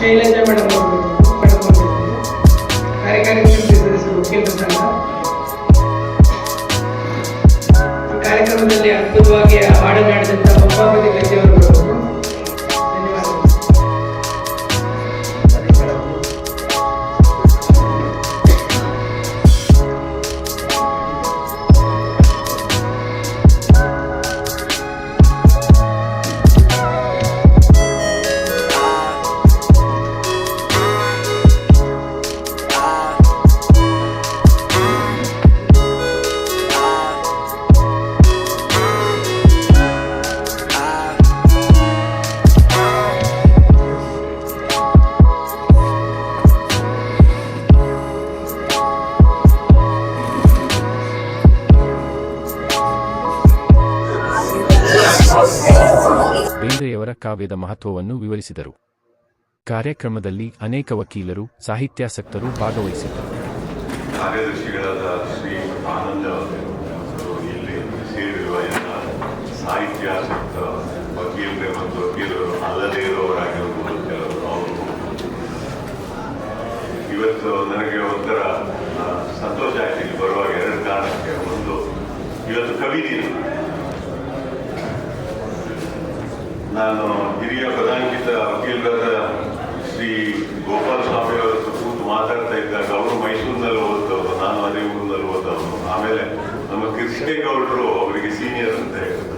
Shailaja madam ಅವರು madam ಅವರು ಕಾರ್ಯಕಾರಿ ಸಮಿತಿ ಬೇಂದ್ರೆಯವರ ಕಾವ್ಯದ ಮಹತ್ವವನ್ನು ವಿವರಿಸಿದರು. ಕಾರ್ಯಕ್ರಮದಲ್ಲಿ ಅನೇಕ ವಕೀಲರು, ಸಾಹಿತ್ಯಾಸಕ್ತರು ಭಾಗವಹಿಸಿದ್ದರು. ಕಾರ್ಯದರ್ಶಿಗಳಾದ ಶ್ರೀ ಆನಂದ ಇಲ್ಲಿ ಸೇರಿರುವ ಎಲ್ಲ ಸಾಹಿತ್ಯಾಸಕ್ತ ವಕೀಲರು ಮತ್ತು ವಕೀಲರು ಅಲ್ಲದೇ ಇರುವವರಾಗಿರ್ಬೋದು ಕೆಲವರು. ಅವರು ಇವತ್ತು ನನಗೆ ಒಂಥರ ಸಂತೋಷ ಆಯ್ತು ಇಲ್ಲಿ ಎರಡು ಕಾರಣಕ್ಕೆ. ಒಂದು, ಇವತ್ತು ಕವಿ ನಾನು ಹಿರಿಯ ಪದಾಂಕಿತ ವಕೀಲರಾದ ಶ್ರೀ ಗೋಪಾಲ ಸ್ವಾಮಿ ಅವರ ಕೂತು ಮಾತಾಡ್ತಾ ಇದ್ದಾಗ ಅವರು ಮೈಸೂರಿನಲ್ಲಿ ಓದದವರು ನಾನು ಅದೇ ಊರಿನಲ್ಲಿ ಓದವರು ಆಮೇಲೆ ನಮ್ಮ ಕೃಷ್ಣೇಗೌಡರು ಅವರಿಗೆ ಸೀನಿಯರ್ ಅಂತ ಹೇಳಿದ್ರು.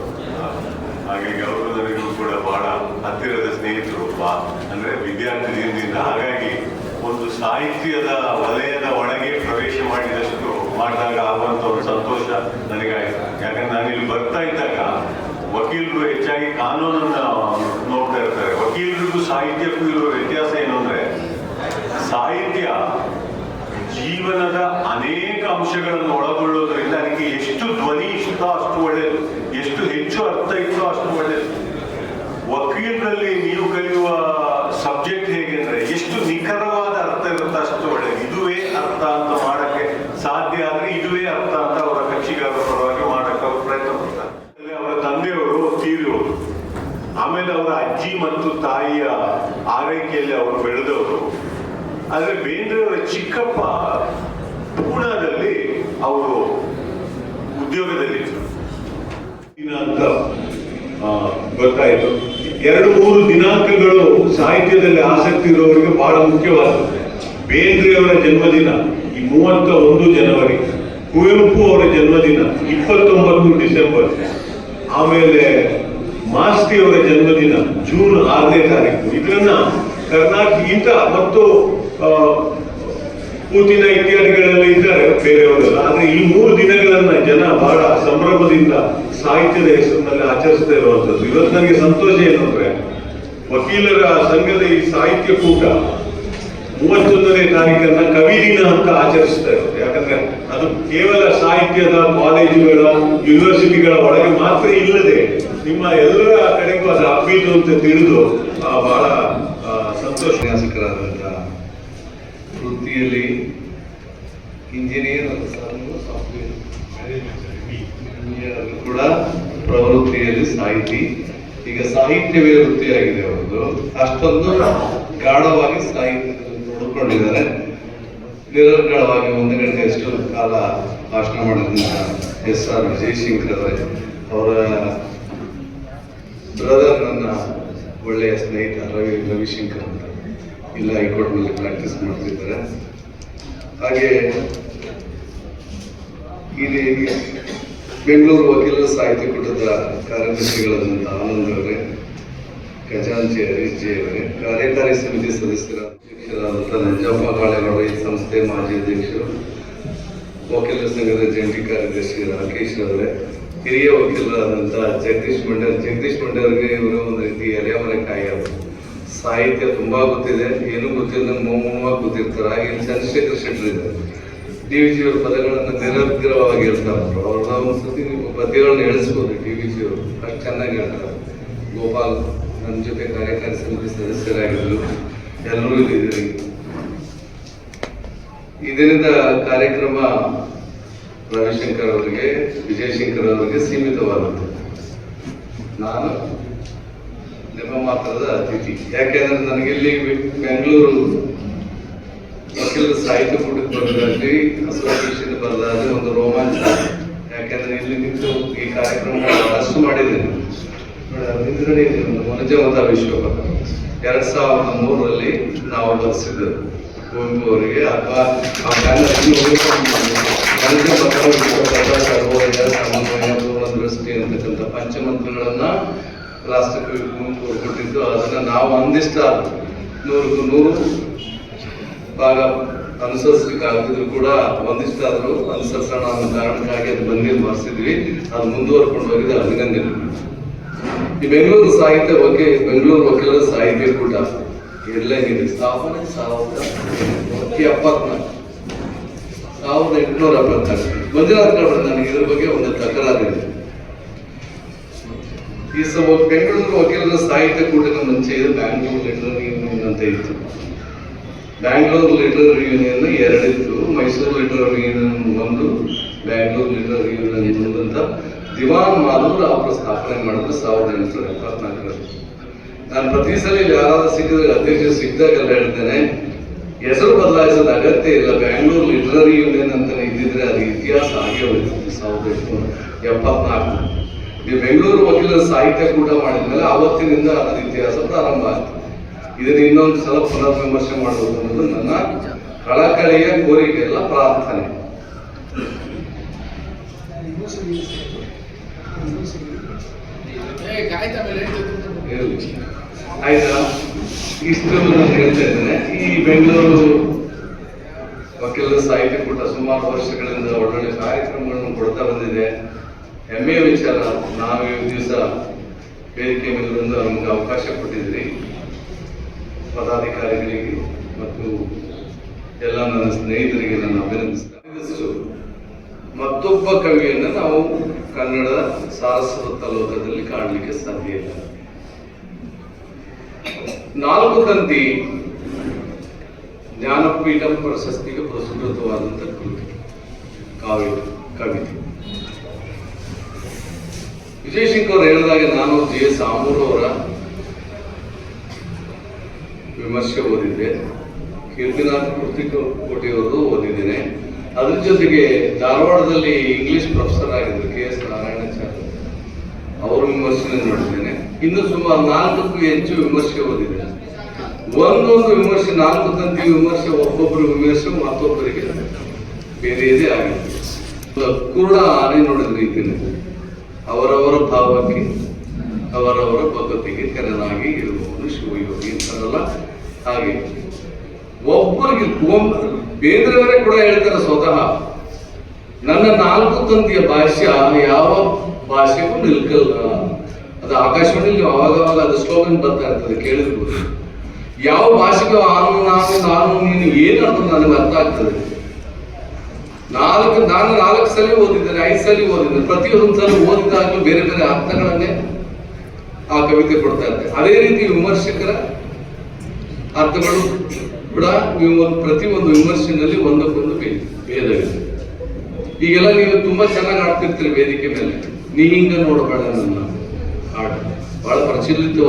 ಹಾಗಾಗಿ ಅವರು ನನಗೂ ಕೂಡ ಬಹಳ ಹತ್ತಿರದ ಸ್ನೇಹಿತರು. ಬಾ, ಅಂದ್ರೆ ವಿದ್ಯಾರ್ಥಿ ದಿನದಿಂದ ಹಾಗಾಗಿ ಒಂದು ಸಾಹಿತ್ಯದ ವಲಯದ ಒಳಗೆ ಪ್ರವೇಶ ಮಾಡಿದಷ್ಟು ಮಾಡಿದಾಗ ಆಗುವಂತ ಒಂದು ಸಂತೋಷ ನನಗಾಯ್ತು. ಯಾಕಂದ್ರೆ ನಾನು ಇಲ್ಲಿ ಬರ್ತಾ ಇದ್ದಾಗ ವಕೀಲರು ಹೆಚ್ಚಾಗಿ ಕಾನೂನನ್ನ ನೋಡ್ತಾ ಇರ್ತಾರೆ. ವಕೀಲರಿಗೂ ಸಾಹಿತ್ಯಕ್ಕೂ ಇರುವ ವ್ಯತ್ಯಾಸ ಏನು ಅಂದ್ರೆ, ಸಾಹಿತ್ಯ ಜೀವನದ ಅನೇಕ ಅಂಶಗಳನ್ನು ಒಳಗೊಳ್ಳೋದ್ರಿಂದ ಅದಕ್ಕೆ ಎಷ್ಟು ಧ್ವನಿ ಇಷ್ಟೋ ಅಷ್ಟು ಒಳ್ಳೆಯದು ಎಷ್ಟು ಹೆಚ್ಚು ಅರ್ಥ ಇತ್ತೋ ಅಷ್ಟು ಒಳ್ಳೆಯದು ವಕೀಲರಲ್ಲಿ ನೀವು ಕಲಿಯುವ ಸಬ್ಜೆಕ್ಟ್ ಹೇಗೆ ಅಂದ್ರೆ, ಎಷ್ಟು ನಿಖರವಾದ ಅರ್ಥ ಇರುತ್ತೋ ಅಷ್ಟು ಒಳ್ಳೆಯದು ಇದುವೇ ಅರ್ಥ ಅಂತ ಮಾಡಕ್ಕೆ ಸಾಧ್ಯ ಆದ್ರೆ ಇದುವೇ ಅರ್ಥ ಅಂತ ಅವರ ಕಕ್ಷಿಗಾರರ ಪರವಾಗಿ ಮಾಡಕ್ಕೆ ಅವರು ಪ್ರಯತ್ನ ಪಡ್ತಾರೆ ಅಲ್ಲಿ ಅವರ ತಂದೆಯವರು ಆಮೇಲೆ ಅವರ ಅಜ್ಜಿ ಮತ್ತು ತಾಯಿಯ ಆರೈಕೆಯಲ್ಲಿ ಅವರು ಬೆಳೆದವರು. ಆದರೆ ಬೇಂದ್ರೆಯವರ ಚಿಕ್ಕಪ್ಪ ಪೂನಾದಲ್ಲಿ ಅವರು ಉದ್ಯೋಗದಲ್ಲಿದ್ದರು. ಆ, ಗೊತ್ತಾಯಿತು. ಎರಡು ಮೂರು ದಿನಾಂಕಗಳು ಸಾಹಿತ್ಯದಲ್ಲಿ ಆಸಕ್ತಿ ಇರುವವರಿಗೆ ಬಹಳ ಮುಖ್ಯವಾದದ್ದು. ಬೇಂದ್ರೆಯವರ ಜನ್ಮದಿನ ಈ ಮೂವತ್ತ ಒಂದು ಜನವರಿ ಕುವೆಂಪು ಅವರ ಜನ್ಮದಿನ ಇಪ್ಪತ್ತೊಂಬತ್ತು ಡಿಸೆಂಬರ್. ಆಮೇಲೆ ಮಾಸ್ತಿ ಅವರ ಜನ್ಮದಿನ, ಜೂನ್ ಆರನೇ ತಾರೀಕು. ಇದನ್ನ ಕರ್ನಾಟಕ ಈತ ಮತ್ತು ಪೂತಿನ ಇತ್ಯಾದಿಗಳೆಲ್ಲ ಇದ್ದಾರೆ ಬೇರೆಯವರೆಲ್ಲ. ಆದ್ರೆ ಈ ಮೂರು ದಿನಗಳನ್ನ ಜನ ಬಹಳ ಸಂಭ್ರಮದಿಂದ ಸಾಹಿತ್ಯದ ಹೆಸರಿನಲ್ಲಿ ಆಚರಿಸ್ತಾ ಇರುವಂತದ್ದು ಇವತ್ತು ನನಗೆ ಸಂತೋಷ ಏನಂದ್ರೆ, ವಕೀಲರ ಸಂಘದ ಈ ಸಾಹಿತ್ಯ ಕೂಟ ಮೂವತ್ತೊಂದನೇ ತಾರೀಕನ್ನ ಕವಿ ದಿನ ಅಂತ ಆಚರಿಸ್ತಾ ಇರುತ್ತೆ. ಯಾಕಂದ್ರೆ ಅದು ಕೇವಲ ಸಾಹಿತ್ಯದ ಕಾಲೇಜುಗಳ ಯೂನಿವರ್ಸಿಟಿಗಳ ಒಳಗೆ ಮಾತ್ರ ಇಲ್ಲದೆ ನಿಮ್ಮ ಎಲ್ಲರ ಕಡೆಗೂ ಅದು ಹಬ್ಬಿತು ಅಂತ ತಿಳಿದು ಬಹಳ ಸಂತೋಷ. ಶಾಸಕರಾದಂತಹ ವೃತ್ತಿಯಲ್ಲಿ ಇಂಜಿನಿಯರ್ ಕೂಡ ಪ್ರವೃತ್ತಿಯಲ್ಲಿ ಸಾಹಿತಿ. ಈಗ ಸಾಹಿತ್ಯವೇ ವೃತ್ತಿಯಾಗಿದೆ ಅವರದ್ದು. ಅಷ್ಟೊಂದು ಗಾಢವಾಗಿ ಸಾಹಿತ್ಯದಲ್ಲಿ ತೊಡಕೊಂಡಿದ್ದಾರೆ ನಿರರ್ಗಳವಾಗಿ ಒಂದು ಗಂಟೆ ಎಷ್ಟು ಕಾಲ ಭಾಷಣ ಮಾಡಿದಂಥ ಎಸ್ ಆರ್ ವಿಜಯಶಂಕರ್ ಅವರೇ ಅವರ ಬ್ರದರ್ ನನ್ನ ಒಳ್ಳೆಯ ಸ್ನೇಹಿತ ರವಿ ರವಿಶಂಕರ್ ಅಂತ. ಇಲ್ಲ ಹೈಕೋರ್ಟ್ನಲ್ಲಿ ಪ್ರಾಕ್ಟೀಸ್ ಮಾಡ್ತಿದ್ದಾರೆ. ಹಾಗೆ ಇಲ್ಲಿ ಬೆಂಗಳೂರು ವಕೀಲರ ಸಾಹಿತ್ಯ ಕೂಟದ ಕಾರ್ಯದರ್ಶಿಗಳಾದಂಥ ಆನಂದ್ ಅವರೇ ಖಜಾಂಚಿ ಹರೀಶ್ ಜಿ ಅವರೇ, ಕಾರ್ಯಕಾರಿ ಸಮಿತಿ ಸದಸ್ಯರ ಅಧ್ಯಕ್ಷರಾದಂಥ ನಂಜಪ್ಪ ಬಾಳೆಗೌಡ ಈ ಸಂಸ್ಥೆ ಮಾಜಿ ಅಧ್ಯಕ್ಷರು ವಕೀಲರ ಸಂಘದ ಜಂಟಿ ಕಾರ್ಯದರ್ಶಿ ರಾಕೇಶ್ ಅವರೇ ಹಿರಿಯ ವಕೀಲರಾದಂಥ ಜಗದೀಶ್ ಮಂಡರ್ ಜಗದೀಶ್ ಮಂಡರ್ಗೆ ಇವರು ಒಂದು ರೀತಿ ಎಲೆಮನೆ ಕಾಯಿ ಸಾಹಿತ್ಯ ತುಂಬಾ ಗೊತ್ತಿದೆ. ಏನು ಗೊತ್ತಿಲ್ಲ ಮೌನವಾಗಿ ಗೊತ್ತಿರ್ತಾರೆ. ಹಾಗೆ ಚಂದ್ರಶೇಖರ್ ಶೆಟ್ಟರ್ ಇದ್ದಾರೆ. ಡಿ ವಿ ಜಿ ಅವ್ರ ಪದಗಳನ್ನು ನಿರಗ್ರಹವಾಗಿ ಹೇಳ್ತಾರೆ ಅವ್ರನ್ನ ಒಂದ್ಸತಿ ನೀವು ಪದ್ಯಗಳನ್ನ ಹೇಳಿಸ್ಬೋದು ಡಿ ವಿ ಜಿಯವರು ಅಷ್ಟು ಚೆನ್ನಾಗಿ ಹೇಳ್ತಾರೆ. ಗೋಪಾಲ್ ನನ್ನ ಜೊತೆ ಕಾರ್ಯಕಾರಿ ಸಮಿತಿ ಸದಸ್ಯರಾಗಿದ್ದರು. ಎಲ್ಲರೂ ಇಲ್ಲಿದ್ದೀರಿ ಈ ದಿನದ ಕಾರ್ಯಕ್ರಮ ರವಿಶಂಕರ್ ಅವರಿಗೆ, ವಿಜಯಶಂಕರ್ ಅವರಿಗೆ ಸೀಮಿತವಾದದ್ದು ನಾನು ನಿಮ್ಮ ಮಾತ್ರದ ಅತಿಥಿ. ಯಾಕೆಂದ್ರೆ ನನಗೆ ಇಲ್ಲಿ ಬೆಂಗಳೂರು ವಕೀಲರ ಸಾಹಿತ್ಯ ಕೂಟಕ್ಕೆ ಬರೋದಾಗ್ಲಿ ಅಸೋಸಿಯೇಷನ್ ಬರೋದಾದ್ರೆ ಒಂದು ರೋಮಾಂಚ. ಯಾಕೆಂದ್ರೆ ಇಲ್ಲಿ ನಿಂತು ಈ ಕಾರ್ಯಕ್ರಮ ಅಷ್ಟು ಮಾಡಿದ್ದೇನೆ. ಒಂದು ವಿಶ್ವ ಎರಡ್ ಸಾವಿರದ ಮೂರರಲ್ಲಿ ನಾವು ಬರೆಸಿದ್ದೆವು ಕುವೆಂಪು ಅವರಿಗೆ ಅಥವಾ ಸರ್ವೋದಯ ಸಮನ್ವಯ ಪೂರ್ಣ ದೃಷ್ಟಿ ಅಂತಕ್ಕಂಥ ಪಂಚಮಂತ್ರಗಳನ್ನ ರಾಷ್ಟ್ರಕವಿ ಕುವೆಂಪು ಅವರು ಕೊಟ್ಟಿದ್ದು ಅದನ್ನ ನಾವು ಅಂದಿಷ್ಟ ನೂರಕ್ಕೂ ನೂರು ಭಾಗ ಅನುಸರಿಸ್ಲಿಕ್ಕೆ ಆಗದಿದ್ರು ಕೂಡ ಒಂದಿಷ್ಟಾದರೂ ಅನುಸರಿಸೋಣ ಅನ್ನೋ ಕಾರಣಕ್ಕಾಗಿ ಅದು ಬಂದಿದ್ದು ಮಾಡಿಸಿದ್ವಿ ಅದು ಮುಂದುವರ್ಕೊಂಡು ಹೋಗಿದೆ ಅಭಿನಂದನೆ ಈ ಬೆಂಗಳೂರು ಸಾಹಿತ್ಯ ಬಗ್ಗೆ, ಬೆಂಗಳೂರು ವಕೀಲರ ಸಾಹಿತ್ಯ ಕೂಟ ಎಲ್ಲಂಗಿದೆ ಸ್ಥಾಪನೆ ಸಾವಿರದ ಎಪ್ಪತ್ನಾಲ್ಕು. ಸಾವಿರದ ಎಂಟುನೂರ ಎಪ್ಪತ್ನಾಲ್ಕು. ಮಂಜುನಾಥ್ ನನಗೆ ಇದ್ರ ಬಗ್ಗೆ ಒಂದು ತಕರಾರಿದೆ ಈ ಸಹ ಬೆಂಗಳೂರು ವಕೀಲರ ಸಾಹಿತ್ಯ ಕೂಟದ ಮುಂಚೆ ಇದು ಬ್ಯಾಂಗ್ಳೂರು ಲಿಟರರಿ ಯೂನಿಯನ್ ಅಂತ ಇತ್ತು. ಬ್ಯಾಂಗ್ಳೂರು ಲಿಟರರಿ ಯೂನಿಯನ್ ಎರಡಿತ್ತು. ಮೈಸೂರು ಲಿಟರರಿ ಯೂನಿಯನ್ ಒಂದು ಬ್ಯಾಂಗ್ಳೂರು ಲಿಟರ್ ಯೂನಿಯನ್ ಅಂತ. ದಿವಾನ್ ಮಾಲೂರ್ ಅವರು ಸ್ಥಾಪನೆ ಮಾಡಿದ್ರು ಸಾವಿರದ ಎಂಟುನೂರ ಎಪ್ಪತ್ನಾಲ್ಕರಲ್ಲಿ. ನಾನು ಪ್ರತಿ ಸಲ ಯಾರಾದ್ರೂ ಸಿಕ್ಕಿದ್ರೆ ಅಧ್ಯಕ್ಷರು ಸಿಕ್ಕಿದಾಗೆಲ್ಲ ಹೇಳ್ತೇನೆ, ಹೆಸರು ಬದಲಾಯಿಸೋದು ಅಗತ್ಯ ಇಲ್ಲ, ಬ್ಯಾಂಗ್ಳೂರ್ ಲಿಟ್ರರಿ ಯೂನಿಯನ್ ಅಂತ ಇದ್ದಿದ್ರೆ ಅದು ಇತಿಹಾಸ ಆಗೇ ಹೋಗ್ತಿತ್ತು ಸಾವಿರದ ಎಂಟುನೂರ ಎಪ್ಪತ್ನಾಲ್ಕು. ನೀವು ಬೆಂಗಳೂರು ವಕೀಲರ ಸಾಹಿತ್ಯ ಕೂಟ ಮಾಡಿದ್ಮೇಲೆ ಅವತ್ತಿನಿಂದ ಅದರ ಇತಿಹಾಸ ಪ್ರಾರಂಭ ಆಯ್ತು. ಇದನ್ನ ಇನ್ನೊಂದು ಸಲ ಪುನರ್ ವಿಮರ್ಶೆ ಮಾಡಬೇಕು ಅನ್ನೋದು ನನ್ನ ಕಳಕಳಿಯ ಕೋರಿಕೆ ಎಲ್ಲ ಪ್ರಾರ್ಥನೆ. ಆಯ್ತಾ ಇಷ್ಟು ನಾನು ಹೇಳ್ತಾ ಇದ್ದೇನೆ ಈ ಬೆಂಗಳೂರು ವಕೀಲರ ಸಾಹಿತ್ಯ ಕೂಟ ಸುಮಾರು ವರ್ಷಗಳಿಂದ ಒಳ್ಳೊಳ್ಳೆ ಕಾರ್ಯಕ್ರಮಗಳನ್ನು ಕೊಡ್ತಾ ಬಂದಿದೆ ಹೆಮ್ಮೆಯ ವಿಚಾರ ನಾವು ಈ ದಿವಸ ವೇದಿಕೆ ಮೇಲೆ ಬಂದು ನಮಗೆ ಅವಕಾಶ ಕೊಟ್ಟಿದ್ರಿ ಪದಾಧಿಕಾರಿಗಳಿಗೆ ಮತ್ತು ಎಲ್ಲ ನನ್ನ ಸ್ನೇಹಿತರಿಗೆ ನಾನು ಅಭಿನಂದಿಸ್ತೇನೆ ಮತ್ತೊಬ್ಬ ಕವಿಯನ್ನು ನಾವು ಕನ್ನಡ ಸಾರಸ್ವತ ಲೋಕದಲ್ಲಿ ಕಾಣಲಿಕ್ಕೆ ಸಾಧ್ಯ ಇಲ್ಲ. ನಾಲ್ಕು ತಂತಿ ಜ್ಞಾನಪೀಠ ಪ್ರಶಸ್ತಿಗೆ ಪುರಸ್ಕೃತವಾದಂಥ ಕೃತಿ ಕಾವ್ಯ, ಕವಿತೆ. ವಿಜಯಶಂಕರ್ ಅವರು ಹೇಳಿದಾಗ ನಾನು ಜಿ ಎಸ್ ಆಮೂರ್ ಅವರ ವಿಮರ್ಶೆ ಓದಿದ್ದೆ. ಕೀರ್ತಿನಾಥ್ ಕೋಟಿಯವರು ಓದಿದ್ದೇನೆ. ಅದ್ರ ಜೊತೆಗೆ ಧಾರವಾಡದಲ್ಲಿ ಇಂಗ್ಲಿಷ್ ಪ್ರೊಫೆಸರ್ ಆಗಿದ್ರು ಕೆ ಎಸ್ ಅವರ ವಿಮರ್ಶೆ ನೋಡಿದ್ದೇನೆ. ಇನ್ನು ಸುಮಾರು ನಾಲ್ಕಕ್ಕೂ ಹೆಚ್ಚು ವಿಮರ್ಶೆ ಓದಿದೆ. ಒಂದೊಂದು ವಿಮರ್ಶೆ ನಾಲ್ಕು ತಂತಿ ವಿಮರ್ಶೆ, ಒಬ್ಬೊಬ್ಬರು ವಿಮರ್ಶೆ, ಮತ್ತೊಬ್ಬರಿಗೆ ಬೇರೆ ಇದೇ ಆಗಿದೆ. ಕುರುಡ ಆನೆ ನೋಡಿದ ರೀತಿಯಲ್ಲಿ ಅವರವರ ಭಾವಕ್ಕೆ, ಅವರವರ ಪದ್ಧತಿಗೆ ತೆರನಾಗಿ ಇರುವವನು ಶಿವಯೋಗಿ ಅಂತಾರಲ್ಲ ಹಾಗೆ. ಒಬ್ಬರಿಗೆ ಬೇಂದ್ರೆಯವರೇ ಕೂಡ ಹೇಳ್ತಾರೆ ಸ್ವತಃ, ನನ್ನ ನಾಲ್ಕು ತಂತಿಯ ಭಾಷ್ಯ ಯಾವ ಭಾಷೆಗೂ ನಿಲ್ಕಲ್ಲ. ಅದು ಆಕಾಶವಾಣಿಯಲ್ಲಿ ಆವಾಗವಾಗ ಅದು ಸ್ಲೋಗನ್ ಬರ್ತಾ ಇರ್ತದೆ ಕೇಳಿದ್ರು ಯಾವ ಭಾಷೆಗೂ ಆನು ನಾನು ನಾನು ನೀನು ಏನು ಅಂತ ನನಗೆ ಅರ್ಥ ಆಗ್ತದೆ. ನಾಲ್ಕು, ನಾನು ನಾಲ್ಕು ಸಲ ಓದಿದ್ದೇನೆ, ಐದು ಸಲ ಓದಿದ್ದೇನೆ, ಪ್ರತಿಯೊಂದು ಸಲ ಓದಿದಾಗಲೂ ಬೇರೆ ಬೇರೆ ಅರ್ಥಗಳನ್ನೇ ಆ ಕವಿತೆ ಕೊಡ್ತಾ ಇರ್ತದೆ. ಅದೇ ರೀತಿ ವಿಮರ್ಶಕರ ಅರ್ಥಗಳು ಕೂಡ ಪ್ರತಿ ಪ್ರತಿಯೊಂದು ವಿಮರ್ಶೆನಲ್ಲಿ ಒಂದಕ್ಕೊಂದು ಭೇದವಿದೆ. ಈಗೆಲ್ಲ ನೀವು ತುಂಬಾ ಚೆನ್ನಾಗಿ ಆಡ್ತಿರ್ತೀರಿ ವೇದಿಕೆ ಮೇಲೆ. ನೀ ನೋಡಬೇಡ ನನ್ನ ಹಾಡು. ಬಹಳ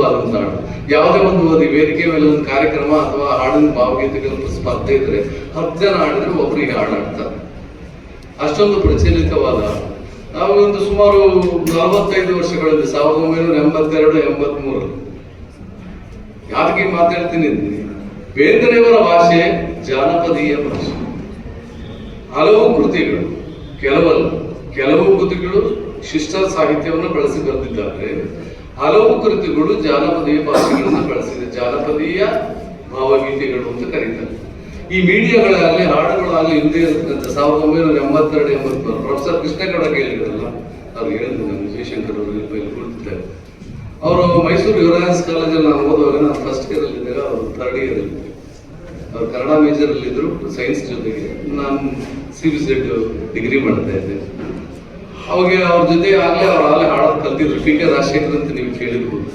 ಒಂದು ಹಾಡು. ಯಾವುದೇ ಒಂದು ಓದಿ ವೇದಿಕೆ ಮೇಲೆ ಒಂದು ಕಾರ್ಯಕ್ರಮ ಅಥವಾ ಹಾಡಿನ ಭಾವಗೀತೆಗಳ ಸ್ಪರ್ಧೆ ಇದ್ರೆ ಹತ್ತು ಜನ ಹಾಡಿದ್ರೆ ಒಬ್ಬರಿಗೆ ಹಾಡು ಹಾಡ್ತಾರೆ ಅಷ್ಟೊಂದು ಪ್ರಚಲಿತವಾದ ನಾವು ಒಂದು ಸುಮಾರು ನಲವತ್ತೈದು ವರ್ಷಗಳಲ್ಲಿ, ಸಾವಿರದ ಒಂಬೈನೂರ ಎಂಬತ್ತೆರಡು, ಎಂಬತ್ಮೂರು. ಯಾಕೆ ಮಾತಾಡ್ತೀನಿ. ಬೇಂದ್ರೆಯವರ ಭಾಷೆ ಜಾನಪದೀಯ ಭಾಷೆ. ಹಲವು ಕೃತಿಗಳು. ಕೆಲವಲ್ಲ, ಕೆಲವು ಕೃತಿಗಳು ಶಿಷ್ಟ ಸಾಹಿತ್ಯವನ್ನು ಬಳಸಿ ಬರೆದಿದ್ದಾರೆ ಹಲವು ಕೃತಿಗಳು ಜಾನಪದೀಯ ಭಾಷೆಗಳನ್ನು ಬಳಸಿದೆ. ಜಾನಪದೀಯ ಭಾವಗೀತೆಗಳು ಅಂತ ಕರೀತಾರೆ. ಈ ಮೀಡಿಯಾಗಳಲ್ಲಿ ಹಾಡುಗಳಾಗಲಿ, ಹಿಂದೆ ಇರತಕ್ಕಂಥ ಸಾವಿರದ ಒಂಬೈನೂರ ಎಂಬತ್ತೆರಡು ಎಂಬತ್ಮೂರು ಪ್ರೊಫೆಸರ್ ಕೃಷ್ಣಗೌಡ ಕೇಳಿದ್ರಲ್ಲ ಅವ್ರು ಹೇಳಿದ್ರು, ನಮ್ಮ ಜಯಶಂಕರ್ ಅವರು ಇಲ್ಲಿ ಕುಳಿತಿದ್ದಾರೆ ಅವರು ಮೈಸೂರು ಯುವರಾಜ್ ಕಾಲೇಜಲ್ಲಿ ನಾನು ಓದುವಾಗ ನಾನು ಫಸ್ಟ್ ಇಯರ್ ಇದ್ದಾಗ ಅವರು ಥರ್ಡ್ ಇಯರ್ ಅವ್ರು ಕನ್ನಡ ಮೇಜರ್ ಅಲ್ಲಿ ಇದ್ರು ಸೈನ್ಸ್ ಜೊತೆಗೆ. ನಾನು ಸಿ ಬಿ ಸೆಡ್ ಡಿಗ್ರಿ ಮಾಡ್ತಾ ಇದ್ದೆ. ಅವಾಗ ಅವ್ರ ಜೊತೆ ಆಗ್ಲೇ ಅವ್ರ ಆಗ್ಲೇ ಹಾಡೋದು ಕಲ್ತಿದ್ರು. ಪಿ ಕೆ ರಾಜಶೇಖರ್ ಅಂತ ನೀವು ಕೇಳಿರ್ಬೋದು.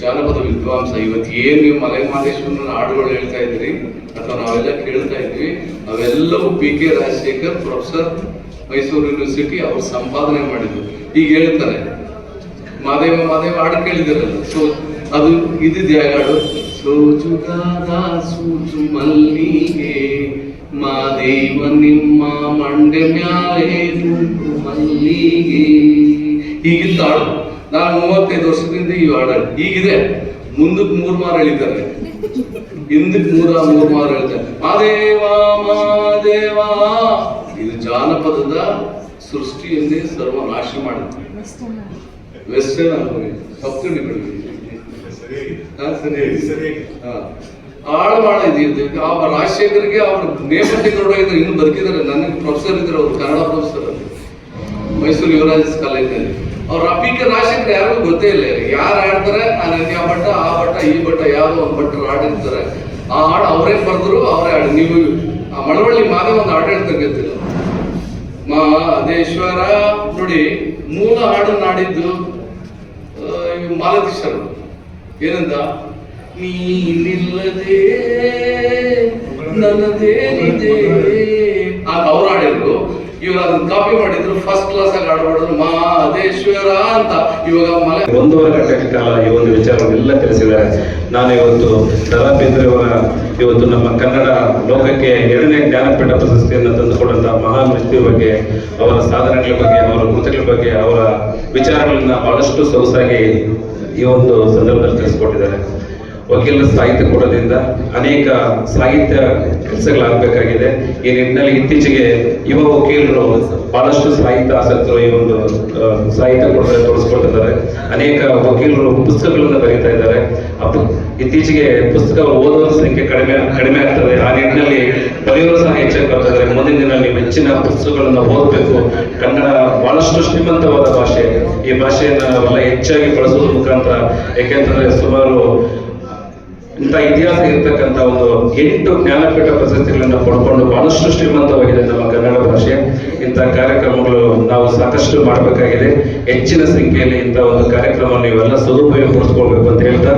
ಜಾನಪದ ವಿದ್ವಾಂಸ. ಇವತ್ತು ಏನ್ ನೀವು ಮಲೆ ಮಹದೇಶ್ವರನ ಹಾಡುಗಳು ಹೇಳ್ತಾ ಇದ್ರಿ ಅಥವಾ ನಾವೆಲ್ಲ ಕೇಳ್ತಾ ಇದ್ವಿ ಅವೆಲ್ಲವೂ P K Rajashekar, professor, Mysore university ಅವ್ರು ಸಂಪಾದನೆ ಮಾಡಿದ್ರು ಈಗ ಹೇಳ್ತಾರೆ, ಮಾದೇವ ಮಾದೇವ ಹಾಡು ಕೇಳಿದಿರಲ್ಲ. ಸೊ, ಅದು ಇದ್ದಿದ್ದು ಯಾವ ಹಾಡು? ಸೋಜುಗಾದ ಸೂಜು ಮಲ್ಲಿಗೆ. ಮಾದೇವ ನಿಮ್ಮ ಮಂಡೆ ಮ್ಯಾಲೆ ನುಗ್ಗು ಮಲ್ಲಿಗೆ. ಹೀಗಿತ್ತು ಹಾಡು ನಾನು ಮೂವತ್ತೈದು ವರ್ಷದಿಂದ ಈ ಹಾಡು. ಹೀಗಿದೆ. ಈಗಿದೆ ಮುಂದಕ್ಕೆ ಮೂರ್ ಮಾರು ಹೇಳಿದ್ದಾರೆ. ಹಿಂದಕ್ಕೆ ಮೂರ ಮೂರ್ ಮಾರು ಹೇಳ್ತಾರೆ ಮಾದೇವ ಮಾದೇವ ಇದು ಜಾನಪದದ ಸೃಷ್ಟಿಯನ್ನೇ ಸರ್ವನಾಶ ಮಾಡುತ್ತೆ ವೆಸ್ಟರ್ನ್ ಆಗೋಗಿ ಸಪ್ತಡಿಗಳು ಹಾ, ಸರಿ. ಹಾ. ಹಾಳು ಇದೆ ಆ ರಾಜಶೇಖರ್ಗೆ ಅವ್ರ ಇದ್ರೆ ಇನ್ನು ಬದುಕಿದ್ದಾರೆ ನನಗೆ ಪ್ರೊಫೆಸರ್ ಇದ್ದಾರೆ ಅವರು ಕನ್ನಡ ಪ್ರೊಫೆಸರ್ ಮೈಸೂರು ಯುವರಾಜ್ ಕಾಲೇಜಿನಲ್ಲಿ. ಅವ್ರ ಅಪಿಕೆ ರಾಜಶೇಖರ್ ಯಾರಿಗೂ ಗೊತ್ತೇ ಇಲ್ಲ. ಯಾರು ಆಡ್ತಾರೆ? ಆ ಆ ಬಟ್ಟ ಆ ಬಟ್ಟ ಈ ಬಟ್ಟ ಯಾವ್ದೋ ಒಂದು ಬಟ್ಟರು ಆಡಿರ್ತಾರೆ. ಆ ಹಾಡು ಅವರೇ ಬರೆದ್ರು ಅವರೇ ಹಾಡು ನೀವು ಆ ಮಳವಳ್ಳಿ ಮಾದೇ ಒಂದು ಹಾಡು ಹೇಳ್ತಾರೆ ಗೊತ್ತಿಲ್ಲ. ಮಹದೇಶ್ವರ ನೋಡಿ ಮೂಲ ಹಾಡನ್ನು ಹಾಡಿದ್ದು ಆ, ಇವ್ ಮಾಲತೀಶ್ವರರು ಏನಂತ? ನೀನಿಲ್ಲದೆ ನನ್ನದೇನಿದೆ ಅವ್ರು ಹಾಡಿದ್ರು ಇವಾಗ ಅದನ್ನ ಕಾಪಿ ಮಾಡಿದ್ರು ಫಸ್ಟ್ ಕ್ಲಾಸ್ ಆಗಿ ಹಾಡ್ಬಾರ್ದು ಮಹದೇಶ್ವರ ಅಂತ. ಇವಾಗ ಮಲೆ ಒಂದೂವರೆ ಗಂಟೆ ಕಾಲ ಈ ಒಂದು ವಿಚಾರವನ್ನೆಲ್ಲ ತಿಳಿಸಿದ್ದಾರೆ. ನಾನು ಇವತ್ತು ದರಾ ಬೇಂದ್ರೆಯವರ ಇವತ್ತು ನಮ್ಮ ಕನ್ನಡ ಲೋಕಕ್ಕೆ ಎರಡನೇ ಜ್ಞಾನಪೀಠ ಪ್ರಶಸ್ತಿಯನ್ನು ತಂದುಕೊಂಡಂತಹ ಮಹಾನ್ ವ್ಯಕ್ತಿಯ ಬಗ್ಗೆ ಅವರ ಸಾಧನೆಗಳ ಬಗ್ಗೆ ಅವರ ಕೃತಿಗಳ ಬಗ್ಗೆ ಅವರ ವಿಚಾರಗಳನ್ನ ಬಹಳಷ್ಟು ಸೊಗಸಾಗಿ ಈ ಒಂದು ಸಂದರ್ಭದಲ್ಲಿ ತಿಳಿಸಿಕೊಟ್ಟಿದ್ದಾರೆ. ವಕೀಲರ ಸಾಹಿತ್ಯ ಕೂಡದಿಂದ ಅನೇಕ ಸಾಹಿತ್ಯ ಕೆಲಸಗಳಾಗಬೇಕಾಗಿದೆ. ಈ ನಿಟ್ಟಿನಲ್ಲಿ ಇತ್ತೀಚೆಗೆ ಯುವ ವಕೀಲರು ಬಹಳಷ್ಟು ಸಾಹಿತ್ಯ ಆಸಕ್ತರು ಈ ಒಂದು ಸಾಹಿತ್ಯ ಕೂಡ ತೋರಿಸ್ಕೊಳ್ತಿದ್ದಾರೆ ಅನೇಕ ವಕೀಲರು ಪುಸ್ತಕಗಳನ್ನು ಬರೀತಾ ಇದ್ದಾರೆ. ಇತ್ತೀಚೆಗೆ ಪುಸ್ತಕ ಓದುವ ಸಂಖ್ಯೆ ಕಡಿಮೆ ಕಡಿಮೆ ಆಗ್ತದೆ. ಆ ನಿಟ್ಟಿನಲ್ಲಿ ಬರೆಯೋರು ಸಹ ಹೆಚ್ಚಾಗಿ ಬರ್ತದೆ ಮುಂದಿನ ದಿನ ನೀವು ಹೆಚ್ಚಿನ ಪುಸ್ತಕಗಳನ್ನು ಓದಬೇಕು. ಕನ್ನಡ ಬಹಳಷ್ಟು ಶ್ರೀಮಂತವಾದ ಭಾಷೆ. ಈ ಭಾಷೆಯನ್ನು ನಾವೆಲ್ಲ ಹೆಚ್ಚಾಗಿ ಬಳಸೋದ್ರ ಮುಖಾಂತರ ಯಾಕೆಂತಂದ್ರೆ ಸುಮಾರು ಇಂಥ ಇತಿಹಾಸ ಇರ್ತಕ್ಕಂಥ ಒಂದು ಎಂಟು ಜ್ಞಾನಪೀಠ ಪ್ರಶಸ್ತಿಗಳನ್ನು ಪಡ್ಕೊಂಡು ಬಹಳಷ್ಟು ಶ್ರೀಮಂತವಾಗಿದೆ ನಮ್ಮ ಕನ್ನಡ ಭಾಷೆ, ಇಂಥ ಕಾರ್ಯಕ್ರಮಗಳು ನಾವು ಸಾಕಷ್ಟು ಮಾಡಬೇಕಾಗಿದೆ. ಹೆಚ್ಚಿನ ಸಂಖ್ಯೆಯಲ್ಲಿ ಇಂಥ ಒಂದು ಕಾರ್ಯಕ್ರಮ ನೀವೆಲ್ಲ ಸದುಪಯೋಗಪಡಿಸ್ಕೊಳ್ಬೇಕು ಅಂತ ಹೇಳ್ತಾ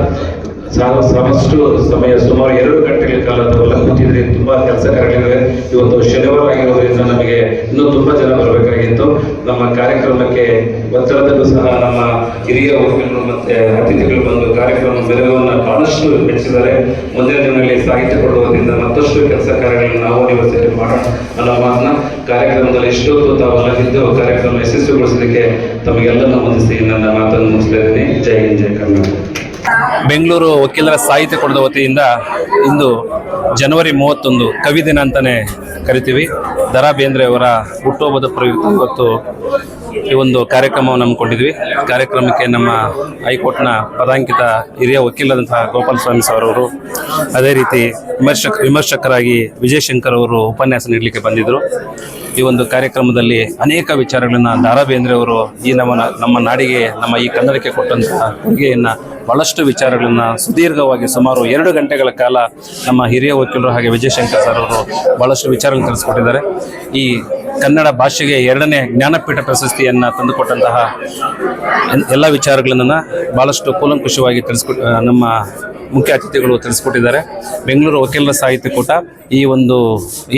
ಸಾಕಷ್ಟು ಸಮಯ ಸುಮಾರು ಎರಡು ಗಂಟೆಗಳ ಕಾಲ ತಾವೆಲ್ಲ ಕೂತಿದ್ರೆ ತುಂಬಾ ಕೆಲಸ ಕಾರ್ಯಗಳಿವೆ. ಇವತ್ತು ಶನಿವಾರ ಆಗಿರೋದ್ರಿಂದ ನಮಗೆ ಇನ್ನೂ ತುಂಬಾ ಜನ ಬರಬೇಕಾಗಿತ್ತು. ನಮ್ಮ ಕಾರ್ಯಕ್ರಮಕ್ಕೆ ಒತ್ತಡದಲ್ಲೂ ಸಹ ನಮ್ಮ ಹಿರಿಯ ವರ್ಗಗಳು ಮತ್ತೆ ಅತಿಥಿಗಳು ಬಂದು ಕಾರ್ಯಕ್ರಮ ಬೆಲೆಗಳನ್ನು ಬಹಳಷ್ಟು ಹೆಚ್ಚಿದ್ದಾರೆ ಮುಂದಿನ ದಿನಗಳಲ್ಲಿ ಸಾಹಿತ್ಯ ಕೊಡುವುದರಿಂದ ಮತ್ತಷ್ಟು ಕೆಲಸ ಕಾರ್ಯಗಳನ್ನು ನಾವು ನೀವು ಮಾಡೋಣ ಅನ್ನೋ ಮಾತನ್ನ ಕಾರ್ಯಕ್ರಮದಲ್ಲಿ ಇಷ್ಟೊತ್ತು ತಾವೆಲ್ಲ ಇದ್ದು ಕಾರ್ಯಕ್ರಮ ಯಶಸ್ವಿಗೊಳಿಸಲಿಕ್ಕೆ ತಮಗೆಲ್ಲ ನಮೂದಿಸಿ ನನ್ನ ಮಾತನ್ನು ಮುಗಿಸ್ತಾ ಇದ್ದೀನಿ. ಜೈ ಹಿಂದ್, ಜೈ ಕರ್ನಾಟಕ. ಬೆಂಗಳೂರು ವಕೀಲರ ಸಾಹಿತ್ಯ ಕೊಡದ ವತಿಯಿಂದ ಇಂದು ಜನವರಿ ಮೂವತ್ತೊಂದು ಕವಿ ದಿನ ಅಂತಲೇ ಕರಿತೀವಿ. ದರಾ ಬೇಂದ್ರೆ ಅವರ ಹುಟ್ಟುಹಬ್ಬದ ಪ್ರಯುಕ್ತ ಇವತ್ತು ಈ ಒಂದು ಕಾರ್ಯಕ್ರಮವನ್ನು ಹಮ್ಮಿಕೊಂಡಿದ್ವಿ. ಕಾರ್ಯಕ್ರಮಕ್ಕೆ ನಮ್ಮ ಹೈಕೋರ್ಟ್ನ ಪದಾಂಕಿತ ಹಿರಿಯ ವಕೀಲರಂತಹ ಗೋಪಾಲ ಸ್ವಾಮಿ ಸರ್ ಅದೇ ರೀತಿ ವಿಮರ್ಶಕ ವಿಮರ್ಶಕರಾಗಿ ವಿಜಯಶಂಕರ್ ಅವರು ಉಪನ್ಯಾಸ ನೀಡಲಿಕ್ಕೆ ಬಂದಿದ್ದರು ಈ ಒಂದು ಕಾರ್ಯಕ್ರಮದಲ್ಲಿ ಅನೇಕ ವಿಚಾರಗಳನ್ನ ದಾರಾ ಬೇಂದ್ರೆ ಅವರು ಈ ನಮ್ಮ ನಮ್ಮ ನಾಡಿಗೆ, ನಮ್ಮ ಈ ಕನ್ನಡಕ್ಕೆ ಕೊಟ್ಟಂತಹ ಕೊಡುಗೆಯನ್ನ ಬಹಳಷ್ಟು ವಿಚಾರಗಳನ್ನ ಸುದೀರ್ಘವಾಗಿ ಸುಮಾರು ಎರಡು ಗಂಟೆಗಳ ಕಾಲ ನಮ್ಮ ಹಿರಿಯ ವಕೀಲರು ಹಾಗೆ ವಿಜಯಶಂಕರ್ ಸರ್ ಅವರು ಬಹಳಷ್ಟು ವಿಚಾರಗಳನ್ನು ತಿಳಿಸ್ಕೊಟ್ಟಿದ್ದಾರೆ. ಈ ಕನ್ನಡ ಭಾಷೆಗೆ ಎರಡನೇ ಜ್ಞಾನಪೀಠ ಪ್ರಶಸ್ತಿಯನ್ನ ತಂದುಕೊಟ್ಟಂತಹ ಎಲ್ಲ ವಿಚಾರಗಳನ್ನು ಬಹಳಷ್ಟು ಕೂಲಂಕುಷವಾಗಿ ತಿಳಿಸ್ಕೊಟ್ ನಮ್ಮ ಮುಖ್ಯ ಅತಿಥಿಗಳು ತಿಳಿಸ್ಕೊಟ್ಟಿದ್ದಾರೆ. ಬೆಂಗಳೂರು ವಕೀಲರ ಸಾಹಿತ್ಯ ಕೂಟ. ಈ ಒಂದು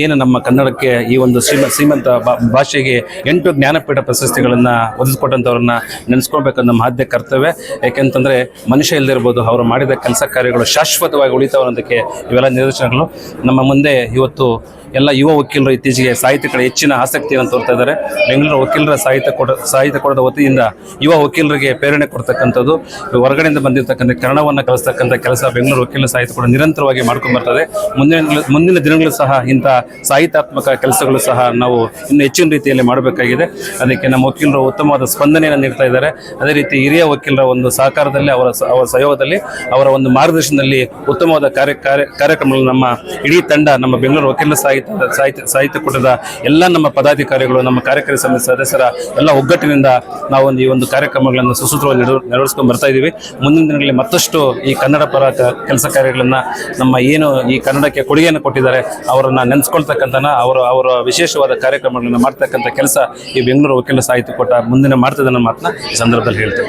ಏನು ನಮ್ಮ ಕನ್ನಡಕ್ಕೆ ಈ ಒಂದು ಶ್ರೀಮ, ಶ್ರೀಮಂತ ಭಾಷೆಗೆ ಎಂಟು ಜ್ಞಾನಪೀಠ ಪ್ರಶಸ್ತಿಗಳನ್ನು ಒದಗಿಸ್ಕೊಟ್ಟಂಥವ್ರನ್ನ ನೆನೆಸ್ಕೊಳ್ಬೇಕು ನಮ್ಮ ಆದ್ಯ ಕರ್ತವ್ಯ. ಯಾಕೆಂತಂದರೆ ಮನುಷ್ಯ ಇಲ್ಲದಿರ್ಬೋದು ಅವರು ಮಾಡಿದ ಕೆಲಸ ಕಾರ್ಯಗಳು ಶಾಶ್ವತವಾಗಿ ಉಳಿತಾವೆ ಅನ್ನೋದಕ್ಕೆ ಇವೆಲ್ಲ ನಿದರ್ಶನಗಳು. ನಮ್ಮ ಮುಂದೆ ಇವತ್ತು ಎಲ್ಲ ಯುವ ವಕೀಲರು ಇತ್ತೀಚೆಗೆ ಸಾಹಿತ್ಯ ಕಡೆ ಹೆಚ್ಚಿನ ಆಸಕ್ತಿಯನ್ನು ತೋರ್ತಾ ಇದ್ದಾರೆ. ಬೆಂಗಳೂರು ವಕೀಲರ ಸಾಹಿತ್ಯ ಕೊಡ, ಸಾಹಿತ್ಯ ಕೊಡದ ವತಿಯಿಂದ ಯುವ ವಕೀಲರಿಗೆ ಪ್ರೇರಣೆ ಕೊಡ್ತಕ್ಕಂಥದ್ದು, ಹೊರಗಡೆಯಿಂದ ಬಂದಿರತಕ್ಕಂಥ ಕನ್ನಡವನ್ನು ಕಲಿಸ್ತಕ್ಕಂಥ ಕೆಲಸ ಬೆಂಗಳೂರು ವಕೀಲರ ಸಾಹಿತ್ಯ ಕೂಡ ನಿರಂತರವಾಗಿ ಮಾಡ್ಕೊಂಡು ಬರ್ತದೆ ಮುಂದಿನ ದಿನ- ಮುಂದಿನ ದಿನಗಳು ಸಹ ಇಂಥ ಸಾಹಿತ್ಯಾತ್ಮಕ ಕೆಲಸಗಳು ಸಹ ನಾವು ಇನ್ನು ಹೆಚ್ಚಿನ ರೀತಿಯಲ್ಲಿ ಮಾಡಬೇಕಾಗಿದೆ. ಅದಕ್ಕೆ ನಮ್ಮ ವಕೀಲರು ಉತ್ತಮವಾದ ಸ್ಪಂದನೆಯನ್ನು ನೀಡ್ತಾ ಇದ್ದಾರೆ. ಅದೇ ರೀತಿ ಹಿರಿಯ ವಕೀಲರ ಒಂದು ಸಹಕಾರದಲ್ಲಿ ಅವರ ಅವರ ಸಹಯೋಗದಲ್ಲಿ ಅವರ ಒಂದು ಮಾರ್ಗದರ್ಶನದಲ್ಲಿ ಉತ್ತಮವಾದ ಕಾರ್ಯ ಕಾರ್ಯ, ಕಾರ್ಯಕ್ರಮಗಳು ನಮ್ಮ ಇಡೀ ತಂಡ ನಮ್ಮ ಬೆಂಗಳೂರು ವಕೀಲರ ಸಾಹಿತ್ಯ ಸಾಹಿತ್ಯ ಸಾಹಿತ್ಯ ಕೂಟದ ಎಲ್ಲ ನಮ್ಮ ಪದಾಧಿಕಾರಿಗಳು, ನಮ್ಮ ಕಾರ್ಯಕಾರಿ ಸಮಿತಿ ಸದಸ್ಯರ ಎಲ್ಲ ಒಗ್ಗಟ್ಟಿನಿಂದ ನಾವು ಈ ಒಂದು ಕಾರ್ಯಕ್ರಮಗಳನ್ನು ಸುಸೂತ್ರವಾಗಿ ನೆರವ್- ನೆರವೇರಿಸ್ಕೊಂಡು ಬರ್ತಾ ಇದ್ದೀವಿ. ಮುಂದಿನ ದಿನಗಳಲ್ಲಿ ಮತ್ತಷ್ಟು ಈ ಕನ್ನಡ ಪರ ಕೆಲಸ ಕಾರ್ಯಗಳನ್ನು ನಮ್ಮ ಏನು ಈ ಕನ್ನಡಕ್ಕೆ ಕೊಡುಗೆಯನ್ನು ಕೊಟ್ಟಿದ್ದಾರೆ, ಅವರನ್ನು ನೆನೆಸ್ಕೊಳ್ತಕ್ಕಂಥ ಅವರ ಅವರ ವಿಶೇಷವಾದ ಕಾರ್ಯಕ್ರಮಗಳನ್ನು ಮಾಡ್ತಕ್ಕಂಥ ಕೆಲಸ ಈ ಬೆಂಗಳೂರು ವಕೀಲ ಸಾಹಿತ್ಯ ಕೂಟ ಮುಂದಿನ ಮಾಡ್ತದೆ ಅನ್ನೋ ಮಾತನ್ನ ಈ ಸಂದರ್ಭದಲ್ಲಿ ಹೇಳ್ತೇವೆ